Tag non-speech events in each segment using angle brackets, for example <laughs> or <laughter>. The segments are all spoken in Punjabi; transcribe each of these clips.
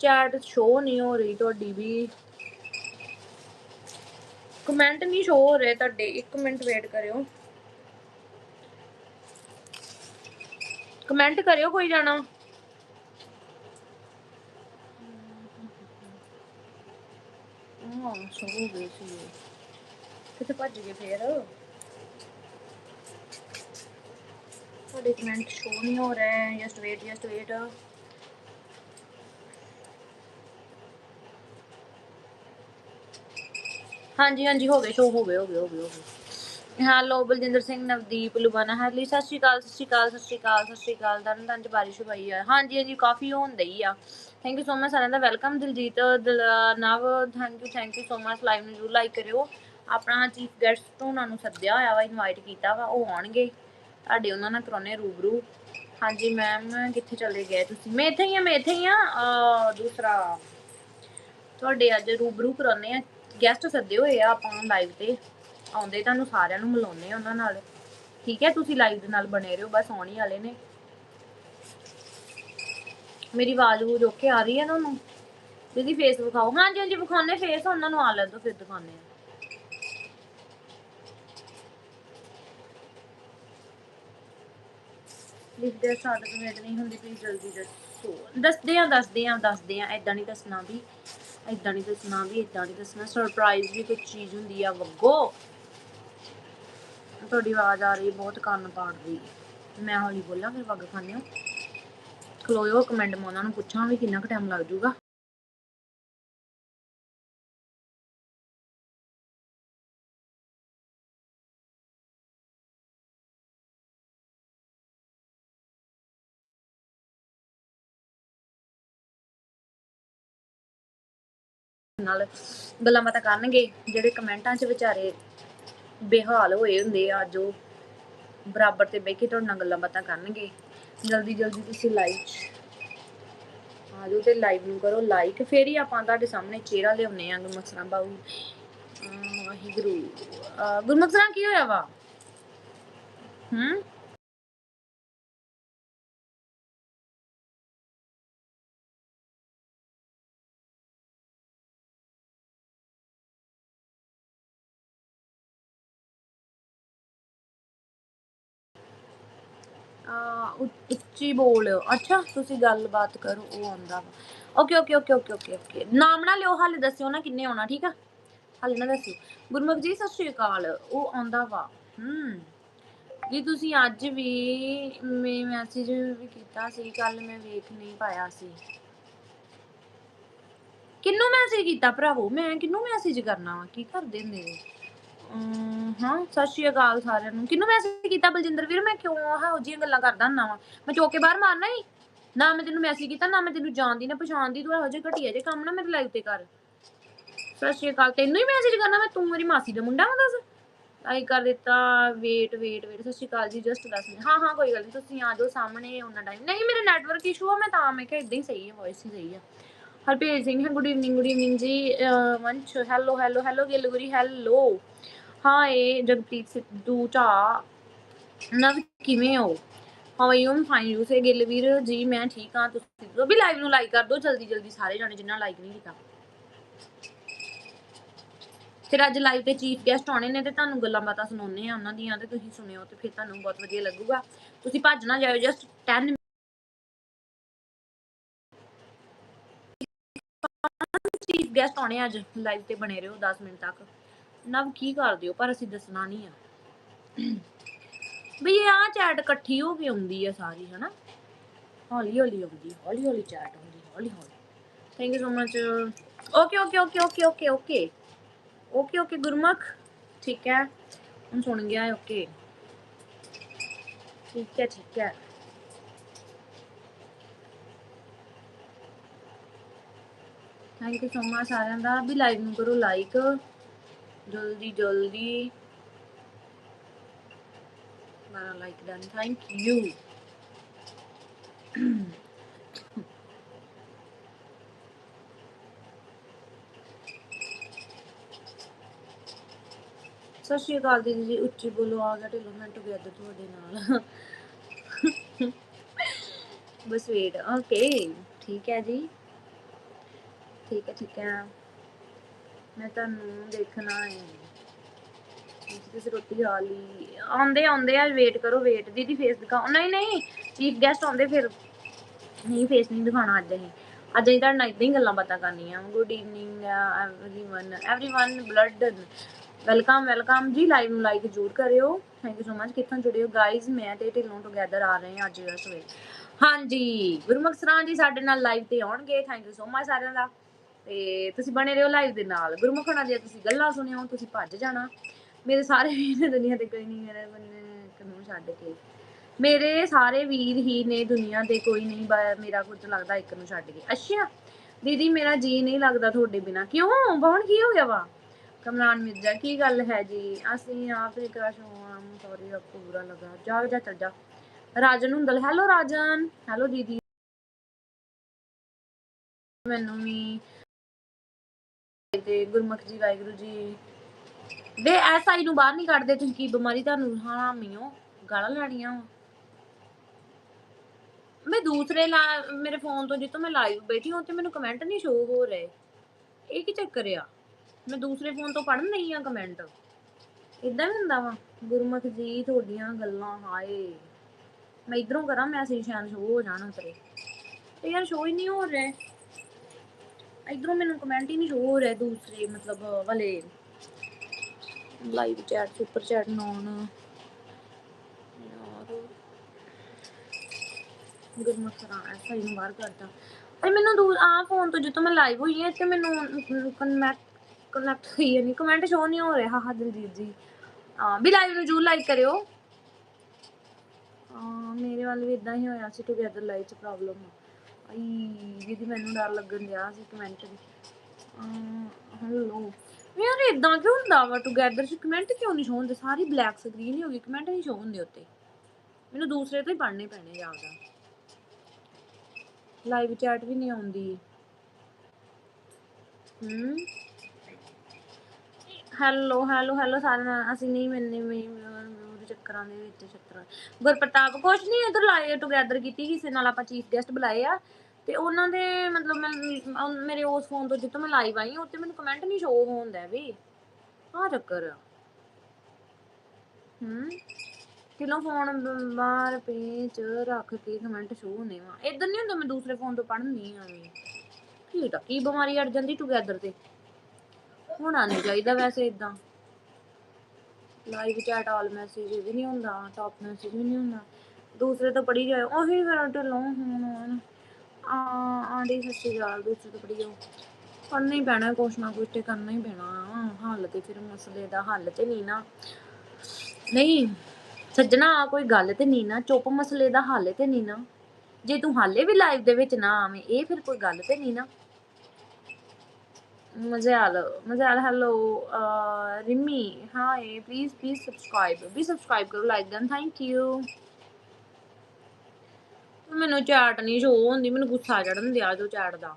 ਚੈਟ ਸ਼ੋ ਨਹੀਂ ਹੋ ਰਹੀ ਤੁਹਾਡੀ ਵੀ ਕਮੈਂਟ ਨਹੀਂ ਸ਼ੋ ਹੋ ਰਹੇ ਤੁਹਾਡੇ 1 ਮਿੰਟ ਵੇਟ ਕਰਿਓ ਕਮੈਂਟ ਕਰਿਓ ਕੋਈ ਜਾਣਾ ਹਾਂ ਸ਼ੋ ਹੋ ਗਈ ਸੀ ਇਹ। ਕਿੱਥੇ ਭੱਜ ਗਏ ਫੇਰ? ਤੁਹਾਡੇ ਕਮੈਂਟ ਸ਼ੋ ਨਹੀਂ ਹੋ ਰਹੇ ਜਸਟ ਵੇਟ ਜਸਟ ਵੇਟ ਹਾਂਜੀ ਹਾਂਜੀ, ਹੋ ਗਏ, ਸ਼ੋ, ਹੋ ਗਏ ਹੋ ਗਏ ਹੋ ਗਏ ਹੋ ਗਏ। ਹੈਲੋ ਬਲਜਿੰਦਰ ਸਿੰਘ, ਨਵਦੀਪ, ਲੁਬਾਨਾ ਹੈਲੀ ਸਤਿ ਸ਼੍ਰੀ ਅਕਾਲ, ਸਤਿ ਸ਼੍ਰੀ ਅਕਾਲ, ਸਤਿ ਸ਼੍ਰੀ ਅਕਾਲ, ਸਤਿ ਸ਼੍ਰੀ ਅਕਾਲ, ਤਰਨ ਤਰਨ ਬਾਰਿਸ਼ ਹੋਈ ਆ। ਹਾਂਜੀ ਹਾਂਜੀ, ਕਾਫੀ ਹੋਣ ਦਈ ਆ। ਥੈਂਕ ਯੂ ਸੋ ਮਚ ਸਾਰਿਆਂ ਦਾ। Welcome Diljit Nav thank you thank you so much live ਨੂੰ ਜਰੂਰ ਲਾਈਕ ਕਰਿਓ। ਆਪਣਾ ਚੀਫ ਗੈਸਟ ਉਹਨਾਂ ਨੂੰ ਸੱਦਿਆ ਹੋਇਆ ਵਾ ਇਨਵਾਈਟ ਕੀਤਾ ਵਾ, ਉਹ ਆਉਣਗੇ। ਤੁਹਾਡੇ ਉਹਨਾਂ ਨਾਲ ਕਰਾਉਣੇ ਰੂਬਰੂ। ਹਾਂਜੀ ਮੈਮ ਕਿੱਥੇ ਚਲੇ ਗਏ ਤੁਸੀਂ? ਮੈਂ ਇੱਥੇ ਹੀ ਆ, ਮੈਂ ਇੱਥੇ ਹੀ ਆ। ਦੂਸਰਾ, ਤੁਹਾਡੇ ਅੱਜ ਰੂਬਰੂ ਕਰਾਉਣੇ ਆ ਗੈਸਟ ਸੱਦੇ ਹੋਏ ਆ ਆਪਾਂ ਲਾਈਵ ਤੇ। ਆਉਂਦੇ ਤੁਹਾਨੂੰ ਸਾਰਿਆਂ ਨੂੰ ਮਿਲਾਉਣੇ ਆ ਉਹਨਾਂ ਨਾਲ। ਠੀਕ ਹੈ, ਤੁਸੀਂ ਲਾਈਵ ਦੇ ਨਾਲ ਬਣੇ ਰਹੋ, ਬਸ ਆਉਣੀ ਵਾਲੇ ਨੇ। ਮੇਰੀ ਆਵਾਜ਼ ਉਹ ਓਕੇ ਆ ਰਹੀ ਹੈ ਤੁਹਾਨੂੰ ਦੀਦੀ ਫੇਸ ਵਿਖਾਓ। ਹਾਂਜੀ ਹਾਂਜੀ ਵਿਖਾਉਣੇ ਫੇਸ ਉਹਨਾਂ ਨੂੰ ਆ ਲੈਣ ਦਿਓ, ਫਿਰ ਦਿਖਾਉਂਦੇ ਆ। ਲਿਖਦੇ ਸਾਡਾ ਕਮੈਂਟ ਨਹੀਂ ਹੁੰਦੀ ਪਲੀਜ਼ ਜਲਦੀ ਦੱਸੋ। ਦੱਸਦੇ ਆ ਦੱਸਦੇ ਆ ਦੱਸਦੇ ਆ ਐਦਾਂ ਨਹੀਂ ਦੱਸਣਾ ਵੀ। ਐਦਾਂ ਨਹੀਂ ਦੱਸਣਾ ਵੀ ਐਦਾਂ ਨਹੀਂ ਦੱਸਣਾ ਸਰਪ੍ਰਾਈਜ਼ ਵੀ ਕੋਈ ਚੀਜ਼ ਹੁੰਦੀ ਆ ਵੱਗੋ। ਤੁਹਾਡੀ ਆਵਾਜ਼ ਆ ਰਹੀ ਬਹੁਤ ਕੰਨ ਪਾੜ ਰਹੀ ਮੈਂ ਹੌਲੀ ਬੋਲਾਂ, ਫਿਰ ਵੱਗ ਖਾਂਦੇ ਹੋ। ਖਲੋਇਓ ਕਮੈਂਟ ਮੈਂ ਉਹਨਾਂ ਨੂੰ ਪੁੱਛਾਂ ਵੀ ਕਿੰਨਾ ਕੁ ਟਾਈਮ ਲੱਗ ਜਾਊਗਾ। ਨਾਲ ਗੱਲਾਂ ਬਾਤਾਂ ਕਰਨਗੇ, ਜਿਹੜੇ ਕਮੈਂਟਾਂ 'ਚ ਵਿਚਾਰੇ ਬੇਹਾਲ ਹੋਏ ਹੁੰਦੇ ਆ ਜੋ ਬਰਾਬਰ ਤੇ ਬਹਿ ਕੇ ਤੁਹਾਡੇ ਨਾਲ ਗੱਲਾਂ ਬਾਤਾਂ ਕਰਨਗੇ। ਜਲਦੀ ਜਲਦੀ ਤੁਸੀਂ ਲਾਈਕ ਆ ਜਾਓ ਤੇ ਲਾਈਵ ਨੂੰ ਕਰੋ ਲਾਈਕ ਫੇਰ ਹੀ ਆਪਾਂ ਤੁਹਾਡੇ ਸਾਹਮਣੇ ਚਿਹਰਾ ਲਿਆਉਨੇ ਆ, ਗੁਰਮਖਸਰਾਂ ਬਾਊ। ਵਾਹਿਗੁਰੂ। ਅਹ ਗੁਰਮਖਸਰਾਂ ਕੀ ਹੋਇਆ ਵਾ? ਹੂੰ? ਉੱਚੀ ਬੋਲ। ਅੱਛਾ, ਤੁਸੀਂ ਗੱਲਬਾਤ ਕਰੋ, ਉਹ ਆਉਂਦਾ ਵਾ। Okay okay okay okay okay okay ਨਾਮ ਨਾ ਲਿਓ, ਹਾਲੇ ਦੱਸਿਓ ਨਾ ਕਿੰਨੇ ਆਉਣਾ, ਠੀਕ ਆ? ਹਾਲੇ ਨਾ ਦੱਸਿਓ। ਗੁਰਮੁਖ ਜੀ, ਸਤਿ ਸ਼੍ਰੀ ਅਕਾਲ। ਉਹ ਆਉਂਦਾ ਵਾ। ਹੂੰ। ਜੀ, ਤੁਸੀਂ ਅੱਜ ਵੀ ਮੈਂ ਮੈਸੇਜ ਵੀ ਕੀਤਾ ਸੀ ਕੱਲ ਮੈਂ ਵੇਖ ਨਹੀਂ ਪਾਇਆ ਸੀ। ਕਿੰਨੂੰ ਮੈਸੇਜ ਕੀਤਾ ਭਰਾਵੋ? ਮੈਂ ਕਿੰਨੂੰ ਮੈਸੇਜ ਕਰਨਾ ਵਾ? ਕੀ ਕਰਦੇ ਹੁੰਦੇ ਹੋ ਹਾਂ, ਸਤਿ ਸ਼੍ਰੀ ਅਕਾਲ ਸਾਰਿਆਂ ਨੂੰ। ਕਿਹਨੂੰ ਮੈਸੇਜ ਕੀਤਾ ਬਲਜਿੰਦਰ ਵੀਰ? ਮੈਂ ਕਿਉਂ ਇਹੋ ਜਿਹੀਆਂ ਗੱਲਾਂ ਕਰਦਾ ਹੁੰਨਾ ਵਾ? ਮੈਂ ਚੋਕੇ ਬਾਹਰ ਮਾਰਨਾ ਹੀ ਨਾ ਮੈਂ ਤੈਨੂੰ ਮੈਸੇਜ ਕੀਤਾ, ਨਾ ਮੈਂ ਤੈਨੂੰ ਜਾਣਦੀ, ਨਾ ਪਛਾਣਦੀ, ਤੂੰ ਇਹੋ ਜਿਹੇ ਘਟੀਆ ਜੇ ਕੰਮ ਨਾ ਮੇਰੇ ਲਾਈਵ ਤੇ ਕਰ। ਸਤਿ ਸ਼੍ਰੀ ਅਕਾਲ, ਤੈਨੂੰ ਹੀ ਮੈਸੇਜ ਕਰਨਾ, ਮੈਂ ਤੂੰ ਮੇਰੀ ਮਾਸੀ ਦਾ ਮੁੰਡਾ ਵਾ, ਦੱਸ। ਆਈ ਕਰ ਦਿੱਤਾ ਵੇਟ ਵੇਟ ਵੇਟ ਸਤਿ ਸ਼੍ਰੀ ਅਕਾਲ ਜੀ ਜਸਟ 10 ਮਿੰਟ। ਹਾਂ ਹਾਂ, ਕੋਈ ਗੱਲ ਨਹੀਂ ਤੁਸੀਂ ਆ ਜਾਓ ਸਾਹਮਣੇ ਉਹਨਾਂ ਟਾਈਮ ਨਹੀਂ, ਮੇਰੇ ਨੈਟਵਰਕ ਇਸ਼ੂ ਆ, ਮੈਂ ਤਾਂ, ਮੈਂ ਕਿਹਾ ਇਦਾਂ ਹੀ ਸਹੀ ਹੈ ਵੌਇਸ ਹੀ ਸਹੀ ਆ। Harpreet Singh good evening good evening ਜੀ ਵੰਸ਼ ਹੈਲੋ ਹੈਲੋ ਹੈਲੋ ਗਿਲਗੁਰੀ ਹੈਲੋ ਹਾਏ ਜਗਪ੍ਰੀਤ ਸਿੱਧੂ ਝਾ ਨਵ ਕਿਵੇਂ ਹੋ how you fine you say Gill ji ਮੈਂ ਠੀਕ ਹਾਂ ਤੁਸੀਂ ਦੱਸੋ ਵੀ ਲਾਈਵ ਨੂੰ ਲਾਈਕ ਕਰ ਦਿਓ ਜਲਦੀ ਜਲਦੀ ਸਾਰੇ ਜਾਣੇ ਜਿਨ੍ਹਾਂ ਲਾਈਕ ਨਹੀਂ ਕੀਤਾ ਫਿਰ ਅੱਜ ਲਾਈਵ ਤੇ ਚੀਫ ਗੈਸਟ ਆਉਣੇ ਨੇ ਤੇ ਤੁਹਾਨੂੰ ਗੱਲਾਂ ਬਾਤਾਂ ਸੁਣਾਉਣੇ ਆ ਉਹਨਾਂ ਦੀਆਂ ਤੇ ਤੁਸੀਂ ਸੁਣਿਓ ਤੇ ਫਿਰ ਤੁਹਾਨੂੰ ਬਹੁਤ ਵਧੀਆ ਲੱਗੂਗਾ ਤੁਸੀਂ ਭੱਜ ਨਾ ਜਾਇਓ ਜਸਟ 10 ਚੀਫ ਗੈਸਟ ਆਉਣੇ ਅੱਜ ਲਾਈਵ ਤੇ ਬਣੇ ਰਹੋ 10 ਮਿੰਟ ਤੱਕ। ਨਵ, ਕੀ ਕਰਦੇ ਹੋ ਪਰ ਅਸੀਂ ਦੱਸਣਾ ਨਹੀਂ ਆ। ਵੀ ਇਹ ਆ ਚੈਟ ਇਕੱਠੀ ਹੋ ਕੇ ਆਉਂਦੀ ਆ ਸਾਰੀ, ਹਨਾ? ਹੌਲੀ ਹੌਲੀ ਆਉਂਦੀ, ਹੌਲੀ ਹੌਲੀ ਚੈਟ ਆਉਂਦੀ ਹੌਲੀ ਹੌਲੀ। Thank you so much okay okay okay okay okay okay okay okay Gurmukh. ਠੀਕ ਹੈ। ਹੁਣ ਸੁਣ ਗਿਆ ਓਕੇ ਠੀਕ ਹੈ ਠੀਕ ਹੈ। ਥੈਂਕ ਯੂ ਸੋ ਮਚ ਸਾਰਿਆਂ ਦਾ ਵੀ ਲਾਈਵ ਨੂੰ ਕਰੋ ਲਾਈਕ ਜਲਦੀ ਜਲਦੀ ਮਾਰਾ ਲਾਈਕ ਡਨ ਥੈਂਕ ਯੂ ਸਤਿ ਸ਼੍ਰੀ ਅਕਾਲ ਦੀਦੀ ਜੀ। ਉੱਚੀ ਬੋਲੋ, ਆ ਗਿਆ ਢਿੱਲੋਂ। ਮੈਂ ਟੁਗੇਦਰ ਤੁਹਾਡੇ ਨਾਲ। <laughs> ਬਸ ਵੇਟ ਓਕੇ ਠੀਕ ਹੈ ਜੀ। ਠੀਕ ਹੈ ਠੀਕ ਹੈ ਮੈਂ ਤੁਹਾਨੂੰ ਦੇਖਣਾ ਹੈ ਤੁਸੀਂ ਰੋਟੀ ਖਾ ਲਈ ਆਉਂਦੇ ਆਉਂਦੇ ਆ ਵੇਟ ਕਰੋ ਵੇਟ ਦੀਦੀ ਫੇਸ ਦਿਖਾਓ ਨਹੀਂ ਨਹੀਂ ਚੀਫ ਗੈਸਟ ਆਉਂਦੇ ਫਿਰ ਨਹੀਂ ਫੇਸ ਨਹੀਂ ਦਿਖਾਉਣਾ ਅੱਜ ਅਸੀਂ ਅੱਜ ਅਸੀਂ ਤੁਹਾਡੇ ਨਾਲ ਇਦਾਂ ਹੀ ਗੱਲਾਂ ਬਾਤਾਂ ਕਰਨੀਆਂ good evening everyone everyone blood welcome welcome ਜੀ ਲਾਈਵ ਨੂੰ ਲਾਈਕ ਜ਼ਰੂਰ ਕਰਿਓ ਥੈਂਕ ਯੂ ਸੋ ਮਚ ਕਿੱਥੋਂ ਜੁੜੇ ਹੋ ਗਾਇਜ਼ ਮੈਂ ਤੇ ਢਿੱਲੋਂ ਟੁਗੇਦਰ ਆ ਰਹੇ ਹਾਂ ਅੱਜ ਇਸ ਵੇਲੇ ਹਾਂਜੀ ਗੁਰਮੁਖ ਸਰਾਂ ਜੀ ਸਾਡੇ ਨਾਲ ਲਾਈਵ ਤੇ ਆਉਣਗੇ ਥੈਂਕ ਯੂ ਸੋ ਮਚ ਸਾਰਿਆਂ ਦਾ ਤੇ ਤੁਸੀਂ ਬਣੇ ਰਹੋ ਲਾਈਵ ਦੇ ਨਾਲ। ਗੁਰਮੁਖ ਹੋਣਾ ਤੁਸੀਂ ਗੱਲਾਂ ਸੁਣਿਓ, ਤੁਸੀਂ ਭੱਜ ਜਾਣਾ। ਮੇਰੇ ਸਾਰੇ ਵੀਰ ਦੁਨੀਆ ਤੇ ਕੋਈ ਨਹੀਂ ਮੇਰੇ ਬੰਨੇ ਕਨੂੰ ਛੱਡ ਕੇ। ਮੇਰੇ ਸਾਰੇ ਵੀਰ ਹੀ ਨੇ ਦੁਨੀਆ ਤੇ ਕੋਈ ਨਹੀਂ ਮੇਰਾ ਕੁਝ ਲੱਗਦਾ ਇੱਕ ਨੂੰ ਛੱਡ ਕੇ। ਅੱਛਾ, ਦੀਦੀ ਮੇਰਾ ਜੀ ਨਹੀਂ ਲੱਗਦਾ ਤੁਹਾਡੇ ਬਿਨਾ। ਕਿਉਂ? ਬੌਣ ਕੀ ਹੋ ਗਿਆ ਵਾ? ਕਮਰਾਨ ਮਿਰਜ਼ਾ, ਕੀ ਗੱਲ ਹੈ ਜੀ? ਅਸੀਂ ਆਪ ਹੀ ਕ੍ਰਸ਼ ਹੋਆ ਸੌਰੀ ਆਪਕੋ ਬੁਰਾ ਲਗਾ। ਜਾ ਜਾ, ਚੱਲ ਜਾ। ਰਾਜਨ ਹੁੰਦਲ। ਹੈਲੋ ਰਾਜਨ। ਹੈਲੋ ਦੀਦੀ। ਮੈਨੂੰ ਵੀ ਤੇ ਗੁਰਮੁਖ ਜੀ, ਵਾਹਿਗੁਰੂ ਜੀ। ਵੇ ਐਸ ਨੂੰ ਬਾਹਰ ਨਹੀਂ ਕੱਢਦੇ ਤੁਸੀਂ, ਕੀ ਬਿਮਾਰੀ ਤੁਹਾਨੂੰ? ਹਾਂ, ਮੀਓ, ਗਾਲਾਂ ਲੈਣੀਆਂ ਮੈਂ ਦੂਸਰੇ ਮੇਰੇ ਫੋਨ ਤੋਂ ਜਿੱਤੋਂ ਮੈਂ ਲਾਈਵ ਬੈਠੀ ਹਾਂ ਤੇ ਮੈਨੂੰ ਕਮੈਂਟ ਨਹੀਂ ਸ਼ੋ ਹੋ ਰਹੇ। ਇਹ ਕੀ ਚੱਕਰ ਆ? ਮੈਂ ਦੂਸਰੇ ਫੋਨ ਤੋਂ ਪੜਨ ਨਹੀਂ ਆ ਕਮੈਂਟ ਇਦਾਂ ਵੀ ਹੁੰਦਾ ਵਾ, ਗੁਰਮੁਖ ਜੀ, ਤੁਹਾਡੀਆਂ ਗੱਲਾਂ, ਹਾਏ। ਮੈਂ ਇਧਰੋਂ ਕਰਾਂ ਮੈਂ ਸ਼ਾਇਦ ਸ਼ੋ ਹੋ ਜਾਣਾ ਉਤਰੇ। ਤੇ ਯਾਰ ਸ਼ੋ ਹੀ ਨਹੀਂ ਹੋ ਰਹੇ। ਇਧਰੋਂ ਮੈਨੂੰ ਕਮੈਂਟ ਹੀ ਨਹੀਂ ਸ਼ੋ ਹੋ ਰਹੇ ਦੂਸਰੇ, ਮਤਲਬ ਵਾਲੇ। ਲਾਈਵ ਚੈਟ ਸੁਪਰ ਚੈਟ ਨੌਨ ਯਾਰ। ਗੁਰਮੁਖ ਸਰਾਂ ਐਸਾ ਹੀ ਨੂੰ ਬਾਹਰ ਕਰਦਾ ਅਰੇ ਮੈਨੂੰ ਦੂਰ ਆ ਫੋਨ ਤੋਂ ਜਿੱਤੋਂ ਮੈਂ ਲਾਈਵ ਹੋਈ ਹਾਂ, ਤੇ ਮੈਨੂੰ ਕਨੈਕਟ ਕਨੈਕਟ ਹੋਈ ਨਹੀਂ ਕਮੈਂਟ ਸ਼ੋ ਨਹੀਂ ਹੋ ਰਿਹਾ ਹਾਂ ਦਿਲਜੀਤ ਜੀ। ਹਾਂ, ਵੀ ਲਾਈਵ ਨੂੰ ਜਰੂਰ ਲਾਈਕ ਕਰਿਓ। ਹਾਂ, ਮੇਰੇ ਵੱਲ ਵੀ ਇਦਾਂ ਹੀ ਹੋਇਆ ਸੀ ਟੁਗੇਦਰ ਲਾਈਵ ਚ ਪ੍ਰੋਬਲਮ ਆਈ ਦੀਦੀ ਮੈਨੂੰ ਡਰ ਲੱਗਣ ਦਿਆ ਸੀ ਕਮੈਂਟ ਦੀ ਹੈਲੋ ਯਾਰ ਇਦਾਂ ਕਿਉਂ ਹੁੰਦਾ ਵਾ ਟੁਗੇਦਰ ਚ ਕਮੈਂਟ ਕਿਉਂ ਨਹੀਂ ਸ਼ੋ ਹੁੰਦੇ ਸਾਰੀ ਬਲੈਕ ਸਕਰੀਨ ਹੀ ਹੋ ਗਈ ਕਮੈਂਟ ਨਹੀਂ ਸ਼ੋ ਹੁੰਦੇ ਉੱਤੇ। ਮੈਨੂੰ ਦੂਸਰੇ ਤੋਂ ਹੀ ਪੜਨੇ ਪੈਣੇ ਜਾਪਦਾ ਲਾਈਵ ਚੈਟ ਵੀ ਨਹੀਂ ਆਉਂਦੀ। ਹਮ? ਹੈਲੋ ਹੈਲੋ ਹੈਲੋ ਸਾਰਿਆਂ ਨੂੰ ਅਸੀਂ ਨਹੀਂ ਮਿਲਨੇ ਮੈਂ ਚੱਕਰਾਂ ਦੇ ਵਿੱਚ ਚੱਕਰਾਂ। ਗੁਰਪ੍ਰਤਾਪ ਕੁਛ ਨਹੀਂ ਇਧਰ ਲਾਏ ਟੁਗੇਦਰ ਕੀਤੀ, ਕਿਸੇ ਨਾਲ ਆਪਾਂ ਚੀਫ ਗੈਸਟ ਬੁਲਾਏ ਆ। ਤੇ ਉਹਨਾਂ ਦੇ ਮਤਲਬ ਮੈਂ ਮੇਰੇ ਉਸ ਫੋਨ ਤੋਂ ਜਿੱਤੋਂ ਮੈਂ ਲਾਈਵ ਆਈ ਹਾਂ ਉੱਤੇ ਮੈਨੂੰ ਕਮੈਂਟ ਨਹੀਂ ਸ਼ੋ ਹੁੰਦਾ ਵੀ। ਆ ਚੱਕਰ। ਆ ਕਿਲੋ ਫੋਨ ਬਾਹਰ ਪੇਚ ਰੱਖ ਕੇ ਕਮੈਂਟ ਸ਼ੋ ਹੋਣੇ ਵਾ ਇਦਾਂ ਨਹੀਂ ਹੁੰਦਾ ਮੈਂ ਦੂਸਰੇ ਫੋਨ ਤੋਂ ਪੜ੍ਹਨੀ ਆ ਵੀ। ਕੀ ਤਾਂ ਕੀ ਬਿਮਾਰੀ ਅੜ ਜਾਂਦੀ ਟੁਗੇਦਰ ਤੇ। ਹੋਣਾ ਨਹੀਂ ਚਾਹੀਦਾ ਵੈਸੇ ਇਦਾਂ ਲਾਈਵ ਚੈਟ ਆਲ ਮੈਸੇਜ ਵੀ ਨਹੀਂ ਹੁੰਦਾ ਟਾਪ ਮੈਸੇਜ ਵੀ ਨਹੀਂ ਹੁੰਦਾ। ਦੂਸਰੇ ਤੋਂ ਪੜੀ ਜਾਏ, ਉਹੀ ਫਿਰ ਢਿੱਲੋਂ ਹੁਣ ਆ ਆਂਡੀ ਸੱਚੀ ਗੱਲ ਦੂਸਰੇ ਤੋਂ ਪੜੀ ਜਾਓ। ਪੜ੍ਹਨਾ ਹੀ ਪੈਣਾ, ਕੁਛ ਨਾ ਕੁਛ ਤੇ ਕਰਨਾ ਹੀ ਪੈਣਾ। ਹੱਲ ਤੇ ਫਿਰ ਮਸਲੇ ਦਾ ਹੱਲ ਤੇ ਨਹੀਂ ਨਾ। ਨਹੀਂ, ਸੱਜਣਾ, ਕੋਈ ਗੱਲ ਤੇ ਨਹੀਂ ਨਾ, ਚੁੱਪ ਮਸਲੇ ਦਾ ਹੱਲ ਤੇ ਨਹੀਂ ਨਾ। ਜੇ ਤੂੰ ਹਾਲੇ ਵੀ ਲਾਈਵ ਦੇ ਵਿੱਚ ਨਾ ਆਵੇਂ, ਇਹ ਫਿਰ ਕੋਈ ਗੱਲ ਤੇ ਨਹੀਂ ਨਾ। ਮਜ਼ਾਲ ਮਜ਼ਾਲ hello Rimi hi please please subscribe we subscribe ਕਰੋ ਲਾਈਕ ਦਨ ਥੈਂਕ ਯੂ ਮੈਨੂੰ ਚੈਟ ਨਹੀਂ ਸ਼ੋ ਹੁੰਦੀ ਮੈਨੂੰ ਗੁੱਸਾ ਚੜਨ ਦਿਆ ਜੋ ਚੈਟ ਦਾ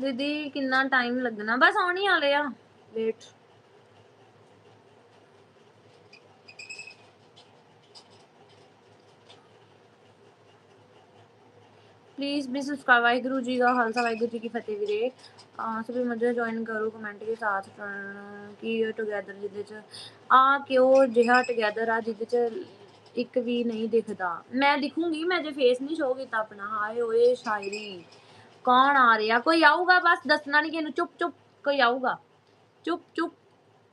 ਦੀਦੀ ਕਿੰਨਾ ਟਾਈਮ ਲੱਗਣਾ ਬਸ ਆਉਣ ਹੀ ਵਾਲੇ ਆ ਵੇਟ प्लीज भी सब्सक्राइब वाहिगुरु जी का खालसा वाहिगुरु जी की फतेह ਵੀਰੇ ਆ ਸਭੀ ਜੁਆਇਨ ਕਰੋ ਕਮੈਂਟ ਕੇ ਸਾਥ ਕੀ ਟੁਗੇਦਰ ਜਿਹਦੇ ਚ ਆ ਕਿਉਂ ਜਿਹਾ ਟੁਗੇਦਰ ਆ, ਜਿਹਦੇ ਚ ਇੱਕ ਵੀ ਨਹੀਂ ਦਿਖਦਾ। ਮੈਂ ਦਿਖੂੰਗੀ, ਮੈਂ ਜੇ ਫੇਸ ਨਹੀਂ ਸ਼ੋ ਕੀਤਾ ਆਪਣਾ, ਹਾਏ ਓਏ ਸ਼ਾਇਰੀ, ਕੌਣ ਆ ਰਿਹਾ? ਕੋਈ ਆਊਗਾ ਬਸ, ਦੱਸਣਾ ਨਹੀਂ ਕਿਹਨੂੰ ਚੁੱਪ ਚੁੱਪ, ਕੋਈ ਆਊਗਾ। ਚੁੱਪ ਚੁੱਪ,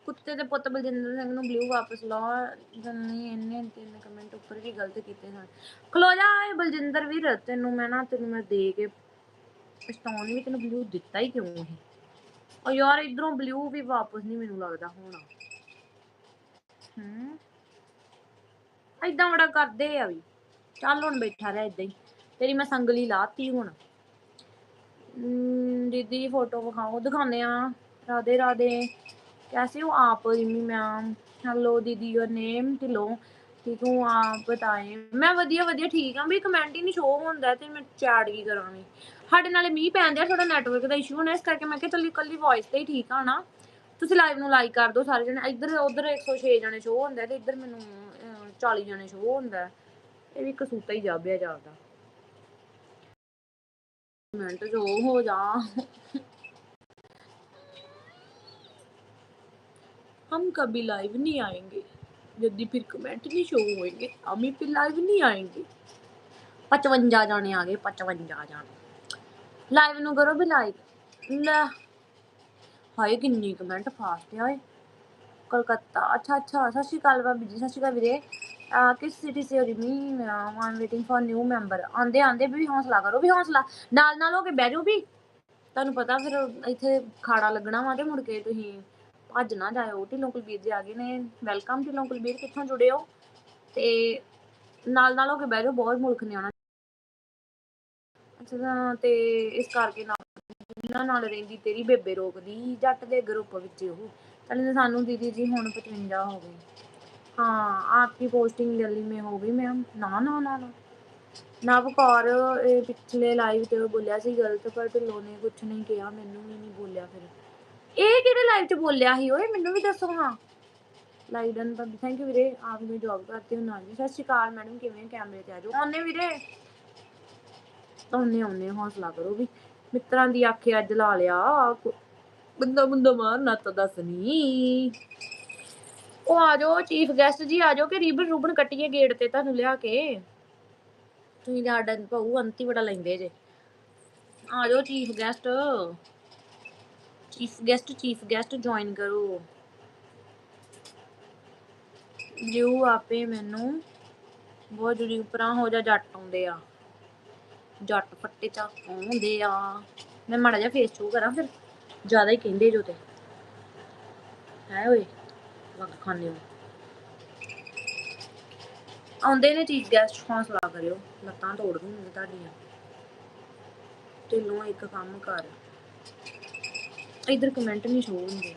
ਕੁੱਤੇ ਦੇ ਪੁੱਤ ਬਲਜਿੰਦਰ ਸਿੰਘ ਨੂੰ ਬਲੂ ਵਾਪਸ ਲਾਓ ਜੰਨੀ ਇੰਨੇ ਤਿੰਨ ਕਮੈਂਟ ਉੱਪਰ ਵੀ ਗਲਤ ਕੀਤੇ ਹਨ ਖਲੋ ਜਾ ਏ ਬਲਜਿੰਦਰ ਵੀਰ, ਤੈਨੂੰ ਮੈਂ ਨਾ, ਤੈਨੂੰ ਮੈਂ ਦੇ ਕੇ ਪਛਤਾਉਣ ਵੀ ਤੈਨੂੰ ਬਲੂ ਦਿੱਤਾ ਹੀ ਕਿਉਂ ਇਹ ਉਹ ਯਾਰ ਇਧਰੋਂ ਬਲੂ ਵੀ ਵਾਪਸ ਨਹੀਂ ਮੈਨੂੰ ਲੱਗਦਾ ਹੋਣਾ ਹੂੰ ਐਦਾਂ ਬੜਾ ਕਰਦੇ ਆ ਵੀ ਚੱਲ ਹੁਣ ਬੈਠਾ ਰਹਿ ਏਦਾਂ ਹੀ ਤੇਰੀ ਮੈਂ ਸੰਗਲੀ ਲਾਤੀ ਹੁਣ ਹਮ, ਦੀਦੀ ਫੋਟੋ ਵਿਖਾਓ ਦਿਖਾਉਂਦੇ ਆ ਰਾਧੇ ਰਾਧੇ कैसे हो आप रिमी मैम हेलो दीदी योर नेम ढिलो ਠੀਕ ਹੋ ਆਪ ਬਤਾਏ ਮੈਂ ਵਧੀਆ ਵਧੀਆ ਠੀਕ ਆ ਵੀ ਕਮੈਂਟ ਹੀ ਨਹੀਂ ਸ਼ੋ ਹੁੰਦਾ ਤੇ ਮੈਂ ਚੈਟ ਕੀ ਕਰਾਂ ਵੀ ਸਾਡੇ ਨਾਲੇ ਮੀਂਹ ਪੈਣ ਦਿਆ ਥੋੜਾ ਨੈਟਵਰਕ ਦਾ ਇਸ਼ੂ ਹੋਣਾ, ਇਸ ਕਰਕੇ ਮੈਂ ਕਿਹਾ ਚੱਲੀ ਕੱਲੀ ਵੌਇਸ ਤੇ ਹੀ ਠੀਕ ਆ ਨਾ। ਤੁਸੀਂ ਲਾਈਵ ਨੂੰ ਲਾਈਕ ਕਰ ਦਿਓ ਸਾਰੇ ਜਣੇ। ਇੱਧਰ, ਉੱਧਰ 106 ਜਣੇ ਸ਼ੋਅ ਹੁੰਦਾ ਤੇ ਇੱਧਰ ਮੈਨੂੰ 40 ਜਣੇ ਸ਼ੋ ਹੁੰਦਾ। ਇਹ ਵੀ ਕਸੂਤਾ ਹੀ ਜਾਬਿਆ ਜਾਂਦਾ ਮਿੰਟ ਜੋ ਹੋ ਜਾ। हम कभी लाइव ਨਹੀਂ आएंगे यदि ਫਿਰ कमेंट नहीं शो होएंगे हम ही फिर लाइव नहीं आएंगे पचवंजा जाने आ गए पचवंजा ਲਾਈਵ ਨੂੰ ਕਰੋ ਵੀ ਲਾਈਵ ਲੈ। ਹਾਏ, ਕਿੰਨੀ ਕਮੈਂਟ ਫਾਸਟ ਆ ਓਏ। ਕਲਕੱਤਾ। ਅੱਛਾ ਅੱਛਾ। ਸਤਿ ਸ਼੍ਰੀ ਅਕਾਲ ਬਾਬੀ ਜੀ, ਸਤਿ ਸ਼੍ਰੀ ਅਕਾਲ ਵੀਰੇ। ਆ ਕਿਸ ਸਿਟੀ ਸੇ ਹੋ ਰਹੀ ਆਮ ਵੇਟਿੰਗ ਫॉर ਨਿਊ ਮੈਂਬਰ ਆਂਦੇ ਆਂਦੇ ਵੀ ਹੌਸਲਾ ਕਰੋ, ਵੀ ਹੌਸਲਾ। ਨਾਲ ਨਾਲ ਹੋ ਕੇ ਬਹਿ ਜਾਓ ਵੀ। ਤੁਹਾਨੂੰ ਪਤਾ ਫਿਰ ਇੱਥੇ ਖਾੜਾ ਲੱਗਣਾ ਵਾ ਤੇ ਮੁੜ ਕੇ ਤੁਸੀਂ ਭੱਜ ਨਾ ਜਾਇਓ। ਢਿੱਲੋਂ ਕੁਲਬੀਰ ਜੀ ਆ ਗਏ ਨੇ। ਵੈਲਕਮ ਢਿੱਲੋਂ ਕੁਲਬੀਰ, ਕਿੱਥੋਂ ਜੁੜੇ ਹੋ? ਤੇ ਨਾਲ ਨਾਲ ਹੋ ਕੇ ਬਹਿ ਜਾਓ, ਬਹੁਤ ਮੁਲਕ ਨੇ ਆਉਣਾ। ਤਾਂ ਤੇ ਇਸ ਕਰਕੇ ਨਾਲ ਜਿਨ੍ਹਾਂ ਨਾਲ ਰਹਿੰਦੀ ਤੇਰੀ ਬੇਬੇ ਰੋਕਦੀ ਜੱਟ ਦੇ ਗਰੁੱਪ ਵਿੱਚ ਉਹ ਕਹਿੰਦੇ ਸਾਨੂੰ ਦੀਦੀ ਜੀ ਹੁਣ 55 ਹੋ ਗਏ हाँ आपकी पोस्टिंग दिल्ली में हो गई मैम ना ना ना ना ਨਵ ਕੌਰ ਇਹ ਪਿਛਲੇ ਲਾਈਵ ਤੇ ਬੋਲਿਆ ਸੀ ਗਲਤ ਪਰ ਢਿੱਲੋਂ ਨੇ ਕੁਝ ਨਹੀਂ ਕਿਹਾ ਮੈਨੂੰ ਵੀ ਨਹੀਂ ਬੋਲਿਆ ਫਿਰ ਇਹ ਕਿਹੜੇ ਲਾਈਵ 'ਚ ਬੋਲਿਆ ਸੀ ਓਏ ਮੈਨੂੰ ਵੀ ਦੱਸੋ ਹਾਂ ਲਾਈਵ ਡਨ ਪਰ ਥੈਂਕ ਯੂ ਵੀਰੇ ਆਪ ਵੀ ਜੌਬ ਕਰਤੇ ਹੋ ਨਾ ਜੀ ਸਤਿ ਸ਼੍ਰੀ ਅਕਾਲ ਮੈਡਮ ਕਿਵੇਂ ਕੈਮਰੇ ਤੇ ਆ ਜਾਓ ਆਉਨੇ ਵੀਰੇ ਆਉਨੇ ਆਉਨੇ ਹੌਸਲਾ ਕਰੋ ਵੀ ਮਿੱਤਰਾਂ ਦੀ ਆਖੇ ਅੱਜ ਲਾ ਲਿਆ ਬੰਦਾ ਬੰਦਾ ਮਾਰਨਾ ਤਾਂ ਦੱਸ ਨਹੀਂ ਉਹ ਆ ਜਾਓ ਚੀਫ ਗੈਸਟ ਜੀ ਆ ਜਾਓ ਕਿ ਰੀਬਨ ਰੂਬਨ ਕੱਟੀਏ ਗੇਟ ਤੇ ਤੁਹਾਨੂੰ ਲਿਆ ਕੇ। ਤੁਸੀਂ ਤਾਂ ਸਾਡਾ ਅੰਤੀ ਬੜਾ ਲੈਂਦੇ ਜੇ। ਆ ਜਾਓ chief guest chief guest chief guest join ਕਰੋ। ਜਿਉ ਆਪੇ ਮੈਨੂੰ, ਬਹੁਤ ਜੁੜੀ ਉਪਰਾਂ ਹੋ ਜਾ ਜੱਟ ਆਉਂਦੇ ਆ। ਜੱਟ ਫੱਟੇ ਚ ਆਉਂਦੇ ਆ। ਮੈਂ ਮਾੜਾ ਜਿਹਾ ਫੇਸ ਸ਼ੋ ਕਰਾਂ ਫਿਰ। ਜ਼ਿਆਦਾ ਹੀ ਕਹਿੰਦੇ ਜੋ ਤੇ। ਹੈ ਓਏ ਵਗ ਖਾਣੇ ਹੋ। ਆਉਂਦੇ ਨੇ ਚੀਜ਼ ਗੈਸਟ ਹੌਸਲਾ ਕਰਿਓ। ਲੱਤਾਂ ਤੋੜ ਦੂੰਗੀ ਤੁਹਾਡੀਆਂ। ਤੈਨੂੰ ਇੱਕ ਕੰਮ ਕਰ। ਇਧਰ ਕਮੈਂਟ ਨਹੀਂ ਸ਼ੋ ਹੁੰਦੇ।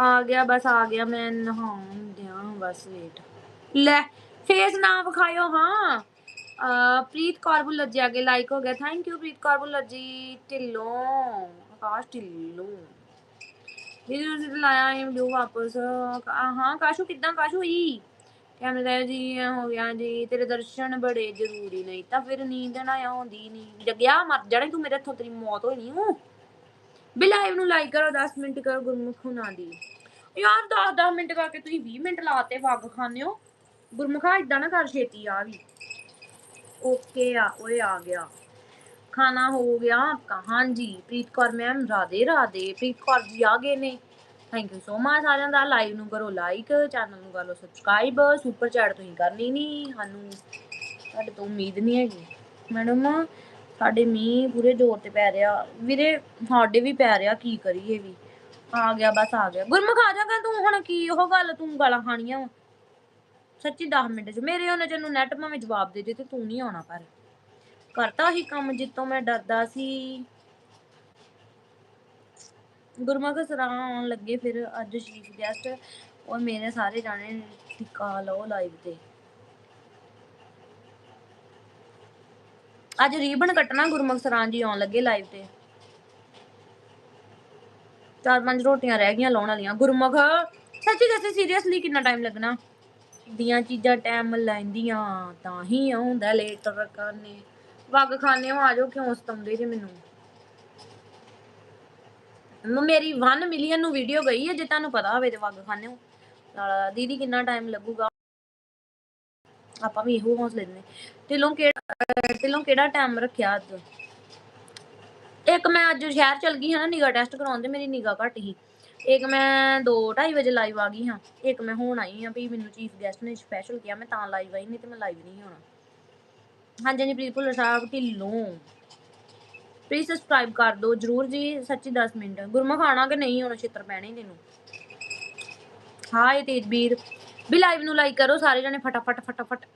ਆ ਗਿਆ, ਬਸ ਆ ਗਿਆ, ਮੈਂ ਨਹਾਉਣ ਦਿਆਂ ਬਸ ਵੇਟ ਲੈ ਫੇਸ ਨਾ ਵਿਖਾਇਓ ਹਾਂ। ਪ੍ਰੀਤ ਕੌਰ ਭੁੱਲਰ ਜੀ ਅੱਗੇ ਲਾਈਕ ਹੋ ਗਿਆ। ਥੈਂਕ ਯੂ ਪ੍ਰੀਤ ਕੌਰ ਭੁੱਲਰ ਜੀ ਢਿੱਲੋਂ, ਆਕਾਸ਼ ਢਿੱਲੋਂ। ਦੀਦੀ, ਤੁਸੀਂ ਲਾਇਆ ਇਹ ਵੀਡੀਓ ਵਾਪਸ। ਹਾਂ, ਕਾਸ਼ੂ ਕਿੱਦਾਂ? ਕਾਸ਼ੂ ਹੀ ਕਹਿੰਦਾ ਜੀ ਹੋ ਗਿਆ ਜੀ, ਤੇਰੇ ਦਰਸ਼ਨ ਬੜੇ ਜ਼ਰੂਰੀ ਨਹੀਂ ਤਾਂ ਫਿਰ ਨੀਂਦ ਨਾ ਆਉਂਦੀ ਨਹੀਂ ਜਗਿਆ ਮਰ ਜਾਣਾ ਤੂੰ ਮੇਰੇ ਹੱਥੋਂ, ਤੇਰੀ ਮੌਤ ਹੋਈ ਨਹੀਂ ਹੂੰ। ਵੀ ਲਾਈਵ ਨੂੰ ਲਾਈਕ ਕਰੋ 10 ਮਿੰਟ ਕਰੋ ਗੁਰਮੁਖ ਹੁਣਾਂ ਦੀ। ਯਾਰ 10 10 ਮਿੰਟ ਕਰਕੇ ਤੁਸੀਂ 20 ਮਿੰਟ ਲਾਤੇ ਵਗ ਖਾਣੇ ਹੋ। ਗੁਰਮੁਖਾ ਇਦਾਂ ਨਾ ਕਰ ਛੇਤੀ ਆ ਵੀ। ਓਕੇ ਆ, ਓਏ ਆ ਗਿਆ। ਖਾਣਾ ਹੋ ਗਿਆ ਆਪਕਾ। ਹਾਂਜੀ, ਪ੍ਰੀਤ ਕੌਰ ਮੈਮ ਰਾਦੇ ਰਾਦੇ ਪ੍ਰੀਤ ਕੌਰ ਜੀ ਆ ਗਏ ਨੇ। ਥੈਂਕ ਯੂ ਸੋ ਮਚ ਸਾਰਿਆਂ ਦਾ। ਲਾਈਵ ਨੂੰ ਕਰੋ ਲਾਈਕ ਚੈਨਲ ਨੂੰ ਕਰੋ ਸਬਸਕ੍ਰਾਈਬ ਸੁਪਰ ਚੈਟ ਤੁਸੀਂ ਕਰਨੀ ਨਹੀਂ ਸਾਨੂੰ। ਸਾਡੇ ਤੋਂ ਉਮੀਦ ਨਹੀਂ ਹੈਗੀ। ਮੈਡਮ ਸਾਡੇ ਮੀਂਹ ਪੂਰੇ ਜ਼ੋਰ ਤੇ ਪੈ ਰਿਹਾ। ਵੀਰੇ, ਸਾਡੇ ਵੀ ਪੈ ਰਿਹਾ, ਕੀ ਕਰੀਏ ਵੀ? ਆ ਗਿਆ, ਬਸ ਆ ਗਿਆ। ਗੁਰਮੁਖ ਆ ਜਾਗਾ ਤੂੰ ਹੁਣ, ਕੀ ਉਹ ਗੱਲ, ਤੂੰ ਗਾਲਾਂ ਖਾਣੀਆਂ ਵਾ। ਸੱਚੀ 10 ਮਿੰਟ ਚ। ਮੇਰੇ ਉਹਨੇ ਜਨੂੰ ਨੈਟ ਭਾਵੇਂ ਜਵਾਬ ਦੇ ਦੇ ਤੇ ਤੂੰ ਨਹੀਂ ਆਉਣਾ ਪਰ ਕਰਤਾ ਹੀ ਕੰਮ ਜਿੱਤੋਂ ਮੈਂ ਡਰਦਾ ਸੀ। ਗੁਰਮੁਖ ਸਰਾਂ ਆਉਣ ਲੱਗੇ ਫਿਰ ਅੱਜ ਚੀਫ ਗੈਸਟ ਔਰ ਮੇਰੇ ਸਾਰੇ ਜਾਣੇ ਟਿਕਾ ਲਓ ਲਾਈਵ ਤੇ। ਅੱਜ ਰੀਬਨ ਕੱਟਣਾ ਗੁਰਮੁਖ ਸਰਾਂ ਜੀ ਆਉਣ ਲੱਗੇ ਲਾਈਵ ਤੇ। ਚਾਰ ਪੰਜ ਰੋਟੀਆਂ ਰਹਿ ਗਈਆਂ ਲਾਉਣ ਵਾਲੀਆਂ। ਗੁਰਮੁਖ, ਸੱਚੀ ਦੱਸੇ ਸੀਰੀਅਸਲੀ ਕਿੰਨਾ ਟਾਈਮ ਲੱਗਣਾ? ਦੀਆਂ ਚੀਜ਼ਾਂ ਟਾਈਮ ਲੈਂਦੀਆਂ, ਤਾਂ ਹੀ ਆਉਂਦਾ ਲੇਟ ਰਕਾਨੇ ਵਗ ਖਾਣੇ ਆ ਜਾਓ, ਕਿਉਂ ਸਤਾਉਂਦੇ ਜੇ ਮੈਨੂੰ? ਮੇਰੀ 1 ਮਿਲੀਅਨ ਨੂੰ ਵੀਡੀਓ ਗਈ ਹੈ, ਜੇ ਤੁਹਾਨੂੰ ਪਤਾ ਹੋਵੇ ਤੇ ਵਗ ਖਾਣੇ ਹੋ। ਨਾਲ ਦੀਦੀ ਕਿੰਨਾ ਟਾਈਮ ਲੱਗੂਗਾ? ਆਪਾਂ ਵੀ ਇਹੋ ਹੌਸਲੇ ਦਿੰਦੇ ਢਿੱਲੋਂ ਕਿਹੜਾ ਢਿੱਲੋਂ ਕਿਹੜਾ ਟਾਈਮ ਰੱਖਿਆ ਅੱਜ? ਇੱਕ ਮੈਂ ਅੱਜ ਸ਼ਹਿਰ ਚਲ ਗਈ ਹਾਂ ਨਾ ਨਿਗਾ ਟੈਸਟ ਕਰਾਉਣ ਤੇ ਮੇਰੀ ਨਿਗਾ ਘਟ ਗਈ ਇੱਕ ਮੈਂ 2:30 ਵਜੇ ਲਾਈਵ ਆ ਗਈ ਹਾਂ। ਇੱਕ ਮੈਂ ਹੁਣ ਆਈ ਹਾਂ ਵੀ ਮੈਨੂੰ ਚੀਫ ਗੈਸਟ ਨੇ ਸਪੈਸ਼ਲ ਕਿਹਾ, ਮੈਂ ਤਾਂ ਲਾਈਵ ਆਈ, ਨਹੀਂ ਤੇ ਮੈਂ ਲਾਈਵ ਨਹੀਂ ਹੋਣਾ। ਹਾਂਜੀ ਹਾਂਜੀ, ਪ੍ਰੀਤ ਭੁੱਲਰ ਸਾਹਿਬ, ਢਿੱਲੋਂ। ਪਲੀਜ਼ ਸਬਸਕ੍ਰਾਈਬ ਕਰ ਦਿਓ, ਜਰੂਰ ਜੀ, ਸੱਚੀ 10 ਮਿੰਟ। ਗੁਰਮੁਖ ਆਣਾ ਕਿ ਨਹੀਂ, ਹੋਣਾ ਛਿੱਤਰ ਪੈਣੇ ਤੈਨੂੰ। ਹਾਏ ਤੇਜਵੀਰ ਵੀ ਲਾਈਵ ਨੂੰ ਲਾਈਕ ਕਰੋ, ਸਾਰੇ ਜਣੇ ਫਟਾਫਟ ਫਟਾਫਟ।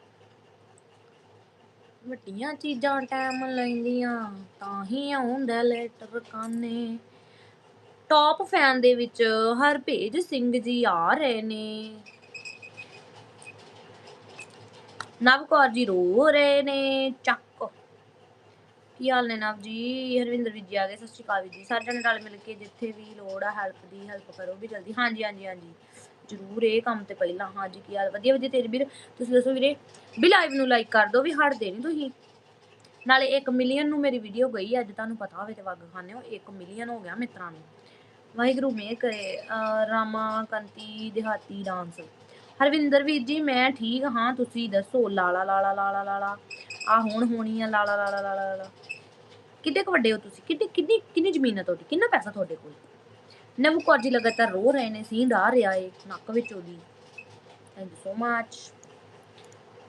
ਵੱਡੀਆਂ ਚੀਜ਼ਾਂ ਟਾਈਮ ਲੈਂਦੀਆਂ, ਤਾਂ ਹੀ ਆਉਂਦਾ ਲੈਟਰ ਕਾਨੇ। ਟੌਪ ਫੈਨ ਦੇ ਵਿੱਚ ਹਰਭੇਜ ਸਿੰਘ ਜੀ ਆ ਰਹੇ ਨੇ। ਨਵ ਕੌਰ ਜੀ ਰੋ ਰਹੇ ਨੇ, ਚੱਕ। ਕੀ ਹਾਲ ਨੇ ਨਵ ਜੀ? ਹਰਵਿੰਦਰ ਵੀਰ ਜੀ ਆ ਗਏ, ਸਤਿ ਸ਼੍ਰੀ ਅਕਾਲ ਜੀ। ਸਾਰੇ ਜਣੇ ਨਾਲ ਮਿਲ ਕੇ ਜਿੱਥੇ ਵੀ ਲੋੜ ਆ ਹੈਲਪ ਦੀ ਹੈਲਪ ਕਰੋ ਵੀ ਜਲਦੀ। ਹਾਂਜੀ ਹਾਂਜੀ ਹਾਂਜੀ। ਜ਼ਰੂਰ ਇਹ ਕੰਮ ਤੇ ਪਹਿਲਾਂ, ਹਾਂਜੀ, ਕੀ ਹਾਲ, ਵਧੀਆ ਵਧੀਆ, ਤੇਰੇ ਵੀਰ, ਤੁਸੀਂ ਦੱਸੋ ਵੀਰੇ, ਵੀ ਲਾਈਵ ਨੂੰ ਲਾਈਕ ਕਰ ਦਿਓ, ਵੀ ਹਟਦੇ ਨਹੀਂ ਤੁਸੀਂ। ਨਾਲੇ 1 ਮਿਲੀਅਨ ਨੂੰ ਮੇਰੀ ਵੀਡੀਓ ਗਈ ਅੱਜ ਤੁਹਾਨੂੰ ਪਤਾ ਹੋਵੇ ਤੇ ਵਗ ਖਾਣੇ ਹੋ 1 ਮਿਲੀਅਨ ਹੋ ਗਿਆ ਮਿੱਤਰਾਂ ਨੂੰ। ਵਾਹਿਗੁਰੂ ਮੇਰ ਕਰੇ, ਅਹ, ਰਾਮਾ ਕੰਤੀ ਦਿਹਾਤੀ ਡਾਂਸ ਹਰਵਿੰਦਰ ਵੀਰ ਜੀ, ਮੈਂ ਠੀਕ ਹਾਂ, ਤੁਸੀਂ ਦੱਸੋ, ਲਾਲਾ ਲਾਲਾ ਲਾਲਾ ਲਾਲਾ ਆ ਹੁਣ ਹੋਣੀ ਆ, ਲਾਲਾ ਲਾਲਾ ਲਾਲਾ ਲਾਲਾ। ਕਿੱਡੇ ਕੁ ਵੱਡੇ ਹੋ ਤੁਸੀਂ? ਕਿੱਡੀ, ਕਿੰਨੀ ਕਿੰਨੀ ਜ਼ਮੀਨ ਹੈ ਤੁਹਾਡੀ? ਕਿੰਨਾ ਪੈਸਾ ਤੁਹਾਡੇ ਕੋਲ? ਨਵੂ ਕੌਰ ਜੀ ਲਗਾਤਾਰ ਰੋ ਰਹੇ ਨੇ ਸੀਂਦ ਆ ਰਿਹਾ ਏ, ਨੱਕ ਵਿੱਚ ਉਹਦੀ। ਥੈਂਕ ਯੂ ਸੋ ਮੱਚ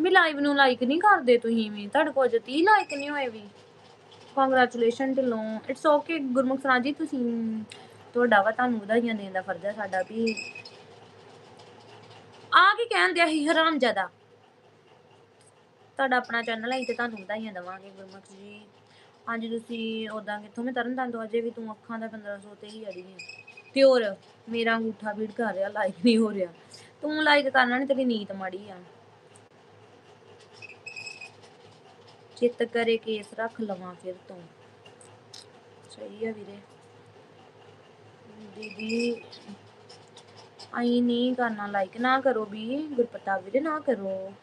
ਵੀ ਲਾਈਵ ਨੂੰ ਲਾਈਕ ਨਹੀਂ ਕਰਦੇ ਤੁਸੀਂ ਵੀ, ਤੁਹਾਡੇ ਕੋਲ ਜੇ 30 ਲਾਈਕ ਨਹੀਂ ਹੋਏ ਵੀ। Congratulation Dhillon it's okay Gurmukh Sran ji ਤੁਸੀਂ। ਤੁਹਾਡਾ ਵਾ ਤੁਹਾਨੂੰ ਵਧਾਈਆਂ ਦੇਣ ਦਾ ਫਰਜ਼ ਹੈ ਸਾਡਾ ਵੀ। ਆ ਕੀ ਕਹਿੰਦੇ ਆ ਹੀ ਹਰਾਮ ਜ਼ਿਆਦਾ। ਤੁਹਾਡਾ ਆਪਣਾ ਚੈਨਲ ਹੈ ਤੇ ਤੁਹਾਨੂੰ ਵਧਾਈਆਂ ਦੇਵਾਂਗੇ, ਗੁਰਮੁਖ ਜੀ। ਅੱਜ ਤੁਸੀਂ ਉਦਾਂ ਕਿੱਥੋਂ ਮੈਂ ਤਰਨ ਤਾਰਨ ਤੋਂ ਅਜੇ ਵੀ ਤੂੰ ਅੱਖਾਂ ਦਾ 1500 ਤੇ ਹੀ ਅੜੀ ਹੈ ਪਿਓਰ, ਮੇਰਾ ਅੰਗੂਠਾ ਬੀੜ ਕਰ ਰਿਹਾ ਲਾਈਕ ਨਹੀਂ ਹੋ ਰਿਹਾ। ਤੂੰ ਲਾਈਕ ਕਰਨਾ ਨਹੀਂ ਤੇਰੀ ਨੀਤ ਮਾੜੀ ਆ। ਚਿੱਤ ਕਰੇ ਕੇਸ ਰੱਖ ਲਵਾਂ ਫਿਰ ਤੋਂ। ਸਹੀ ਆ ਵੀਰੇ। ਦੀਦੀ ਆਈ ਨਹੀਂ ਕਰਨਾ ਲਾਈਕ ਨਾ ਕਰੋ ਵੀ, ਗੁਰਪ੍ਰਤਾਪ ਵੀਰੇ, ਨਾ ਕਰੋ।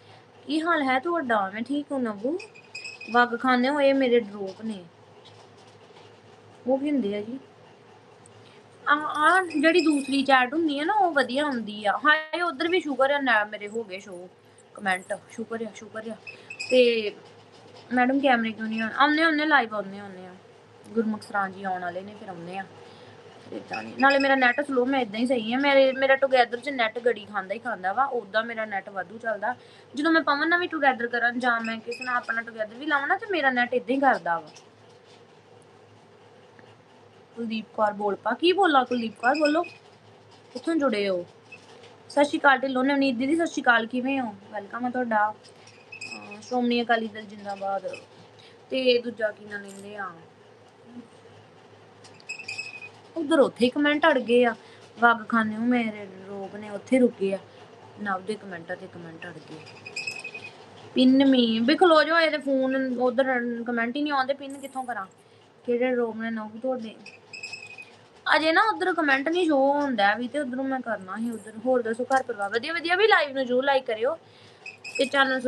ਕੀ ਹਾਲ ਹੈ ਤੁਹਾਡਾ? ਮੈਂ ਠੀਕ ਹਾਂ ਨਬੂ ਵਗ ਖਾਣੇ ਹੋਏ ਮੇਰੇ ਡਰੋਪ ਨੇ। ਉਹ ਕੀ ਆ ਜੀ। ਆ ਆ ਜਿਹੜੀ ਦੂਸਰੀ ਚੈਟ ਹੁੰਦੀ ਹੈ ਨਾ, ਉਹ ਵਧੀਆ ਹੁੰਦੀ ਆ। ਹਾਏ, ਉਧਰ ਵੀ ਸ਼ੁਕਰ ਆ, ਨਾ ਮੇਰੇ ਹੋ ਗਏ ਸ਼ੋ ਕਮੈਂਟ ਸ਼ੁਕਰ ਆ ਸ਼ੁਕਰ ਆ। ਤੇ ਮੈਡਮ ਕੈਮਰੇ ਕਿਉਂ ਨਹੀਂ ਆਉਂਦੇ ਆਉਂਦੇ ਲਾਈਵ ਆਉਂਦੇ ਆਉਂਦੇ ਆ। ਗੁਰਮੁਖ ਸਰਾਂ ਜੀ ਆਉਣ ਵਾਲੇ ਨੇ, ਫਿਰ ਆਉਂਦੇ ਆ। ਇਦਾਂ ਨਹੀਂ ਨਾਲੇ ਮੇਰਾ ਨੈਟ ਸਲੋ ਮੈਂ ਇਦਾਂ ਹੀ ਸਹੀ ਹੈ ਮੇਰੇ, ਮੇਰਾ ਟੁਗੇਦਰ ਚ ਨੈਟ ਗੜੀ ਖਾਂਦਾ ਹੀ ਖਾਂਦਾ ਵਾ। ਉਦਾਂ ਮੇਰਾ ਨੈਟ ਵਾਧੂ ਚੱਲਦਾ। ਜਦੋਂ ਮੈਂ ਪਵਨ ਨਾਲ ਵੀ ਟੁਗੇਦਰ ਕਰਨ ਜਾਂ ਮੈਂ ਕਿਸੇ ਨਾਲ ਆਪਣਾ ਟੁਗੇਦਰ ਵੀ ਲਾਵਾਂ ਨਾ, ਤੇ ਮੇਰਾ ਨੈਟ ਇਦਾਂ ਹੀ ਕਰਦਾ ਵਾ। ਕੁਲਦੀਪ ਕੌਰ ਬੋਲ ਪਾ। ਕੀ ਬੋਲਾਂ ਕੁਲਦੀਪ ਕੌਰ? ਬੋਲੋ। ਕਿੱਥੋਂ ਜੁੜੇ ਹੋ? ਸਤਿ ਸ਼੍ਰੀ ਅਕਾਲ ਢਿੱਲੋਂ, ਨਵਨੀਤ ਦੀਦੀ, ਸਤਿ ਸ਼੍ਰੀ ਅਕਾਲ, ਕਿਵੇਂ ਹੋ? ਵੈਲਕਮ ਆ ਤੁਹਾਡਾ। ਸ਼੍ਰੋਮਣੀ ਅਕਾਲੀ ਦਲ ਜਿੰਦਾਬਾਦ। ਤੇ ਦੂਜਾ ਕੀ ਨਾ ਲੈਂਦੇ ਆ? ਉਧਰ ਉੱਥੇ ਕਮੈਂਟ ਅੜ ਗਏ ਆ। ਵਗ ਖਾਨੇ ਨੂੰ ਮੇਰੇ ਰੋਗ ਨੇ ਉੱਥੇ ਰੁਕੇ ਆ। ਨਵ ਦੇ ਕਮੈਂਟਾਂ ਤੇ ਕਮੈਂਟ ਅੜ ਗਏ। ਪਿੰਨ ਮੀ, ਵੀ ਖਲੋ ਜੋ ਇਹਦੇ ਫੋਨ ਉਧਰ ਕਮੈਂਟ ਹੀ ਨਹੀਂ ਆਉਂਦੇ। ਪਿੰਨ ਕਿੱਥੋਂ ਕਰਾਂ? ਕਿਹੜੇ ਰੋਗ ਨੇ? ਨਵ ਤੁਹਾਡੇ ਅਜੇ ਨਾ ਉਧਰ ਕਮੈਂਟ ਨਹੀਂ ਸ਼ੋ ਹੁੰਦਾ ਵੀ ਤੇ ਉਧਰੋਂ ਮੈਂ ਕਰਨਾ ਸੀ ਉਧਰ। ਹੋਰ ਦੱਸੋ, ਘਰ ਪਰਿਵਾਰ ਵਧੀਆ ਵਧੀਆ ਵੀ ਲਾਈਵ ਨੂੰ ਜ਼ਰੂਰ ਲਾਈਕ ਕਰਿਓ ਤੇ ਚੈਨਲ